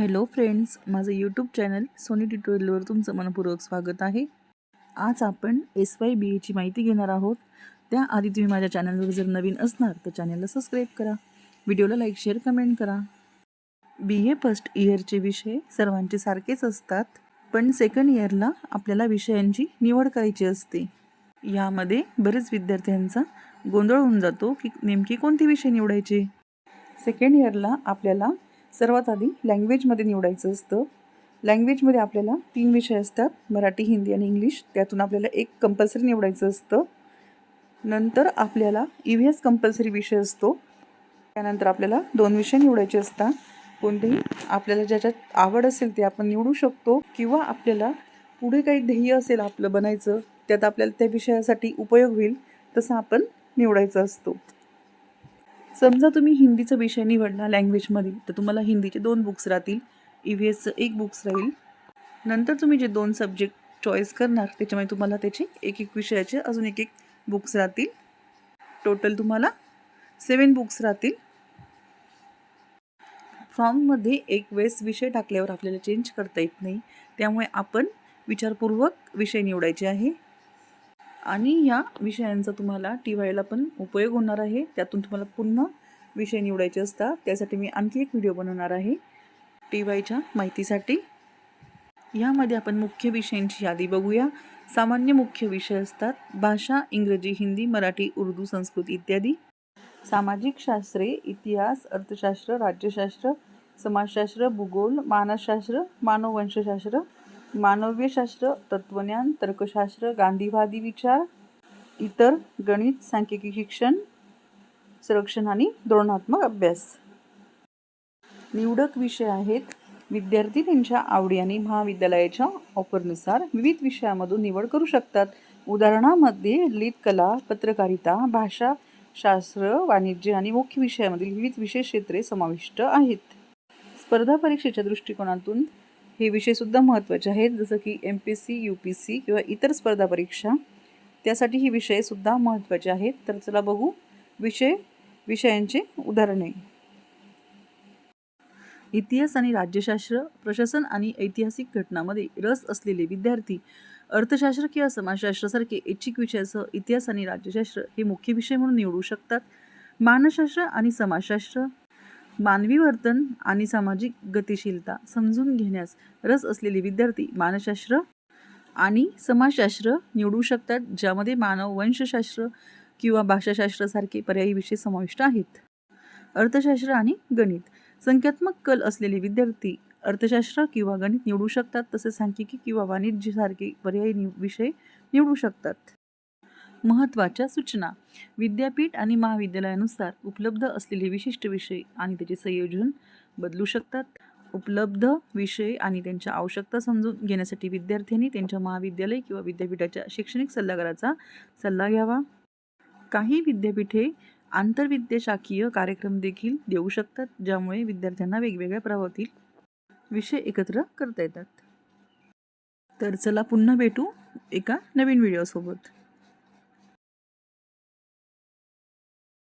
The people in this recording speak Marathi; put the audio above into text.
हॅलो फ्रेंड्स माझं यूट्यूब चॅनल सोनी ट्युटोरियलवर तुमचं मनपूर्वक स्वागत आहे. आज आपण एस वाय बी एची माहिती घेणार आहोत. त्याआधी तुम्ही माझ्या चॅनलवर जर नवीन असणार तर चॅनलला सबस्क्राईब करा. व्हिडिओला लाईक शेअर कमेंट करा. बी ए फर्स्ट इयरचे विषय सर्वांचे सारखेच असतात पण सेकंड इयरला आपल्याला विषयांची निवड करायची असते. यामध्ये बरेच विद्यार्थ्यांचा गोंधळ होऊन जातो की नेमकी कोणते विषय निवडायचे? सेकंड इयरला आपल्याला सर्वात आधी लँग्वेजमध्ये निवडायचं असतं. लँग्वेजमध्ये आपल्याला तीन विषय असतात मराठी हिंदी आणि इंग्लिश. त्यातून आपल्याला एक कंपल्सरी निवडायचं असतं. नंतर आपल्याला ई व्ही एस कंपल्सरी विषय असतो. त्यानंतर आपल्याला दोन विषय निवडायचे असतात. कोणतेही आपल्याला ज्याच्यात आवड असेल ते आपण निवडू शकतो किंवा आपल्याला पुढे काही ध्येय असेल आपलं बनायचं त्यात आपल्याला त्या विषयासाठी उपयोग होईल तसं आपण निवडायचं असतो. समजा तुम्ही हिंदीचा विषय निवडला लँग्वेजमध्ये तर तुम्हाला हिंदीचे दोन बुक्स राहतील. ई व्ही एसचं एक बुक्स राहील. नंतर तुम्ही जे दोन सब्जेक्ट चॉईस करणार त्याच्यामध्ये तुम्हाला त्याचे एक एक विषयाचे अजून एक एक बुक्स राहतील. टोटल तुम्हाला सेवन बुक्स राहतील. फॉर्ममध्ये एक वेळेस विषय टाकल्यावर आपल्याला चेंज करता येत नाही. त्यामुळे आपण विचारपूर्वक विषय निवडायचे आहे. आणि या विषयांचा तुम्हाला टी वायला पण उपयोग होणार आहे. त्यातून तुम्हाला पुन्हा विषय निवडायचे असतात. त्यासाठी मी आणखी एक व्हिडिओ बनवणार आहे. टी वायच्या माहितीसाठी. यामध्ये आपण मुख्य विषयांची यादी बघूया. सामान्य मुख्य विषय असतात भाषा इंग्रजी हिंदी मराठी उर्दू संस्कृत इत्यादी. सामाजिक शास्त्रे इतिहास अर्थशास्त्र राज्यशास्त्र समाजशास्त्र भूगोल मानसशास्त्र मानववंशशास्त्र मानव्यशास्त्र तत्त्वज्ञान तर्कशास्त्र गांधीवादी विचार इतर गणित सांख्यिकी शिक्षण संरक्षण आणि धोरणात्मक अभ्यास. निवडक विषय आहेत विद्यार्थी त्यांच्या आवडी आणि महाविद्यालयाच्या ऑफरनुसार विविध विषयामधून निवड करू शकतात. उदाहरणामध्ये ललित कला पत्रकारिता भाषा शास्त्र वाणिज्य आणि मुख्य विषयामधील विविध विषय क्षेत्रे समाविष्ट आहेत. स्पर्धा परीक्षेच्या दृष्टिकोनातून हे विषयसुद्धा महत्त्वाचे आहेत जसं की M P C U P C किंवा इतर स्पर्धा परीक्षा. त्यासाठी ही विषयसुद्धा महत्त्वाचे आहेत. तर चला बघू विषय विषयांचे उदाहरणे. इतिहास आणि राज्यशास्त्र प्रशासन आणि ऐतिहासिक घटनामध्ये रस असलेले विद्यार्थी अर्थशास्त्र किंवा समाजशास्त्रासारखे ऐच्छिक विषयासह इतिहास आणि राज्यशास्त्र हे मुख्य विषय म्हणून निवडू शकतात. मानसशास्त्र आणि समाजशास्त्र मानवी वर्तन आणि सामाजिक गतिशीलता समजून घेण्यास रस असलेले विद्यार्थी मानसशास्त्र आणि समाजशास्त्र निवडू शकतात ज्यामध्ये मानव वंशशास्त्र किंवा भाषाशास्त्रासारखे पर्यायी विषय समाविष्ट आहेत. अर्थशास्त्र आणि गणित. संख्यात्मक कल असलेले विद्यार्थी अर्थशास्त्र किंवा गणित निवडू शकतात तसेच सांख्यिकी किंवा वाणिज्यसारखे पर्यायी नि विषय निवडू शकतात. महत्त्वाच्या सूचना. विद्यापीठ आणि महाविद्यालयानुसार उपलब्ध असलेले विशिष्ट विषय आणि त्याचे संयोजन बदलू शकतात. उपलब्ध विषय आणि त्यांच्या आवश्यकता समजून घेण्यासाठी विद्यार्थ्यांनी त्यांच्या महाविद्यालय किंवा विद्यापीठाच्या शैक्षणिक सल्लागाराचा सल्ला घ्यावा. काही विद्यापीठे आंतरविद्याशाखीय कार्यक्रम देखील देऊ शकतात ज्यामुळे विद्यार्थ्यांना वेगवेगळ्या प्रभावातील विषय एकत्र करता येतात. तर चला पुन्हा भेटू एका नवीन व्हिडिओसोबत.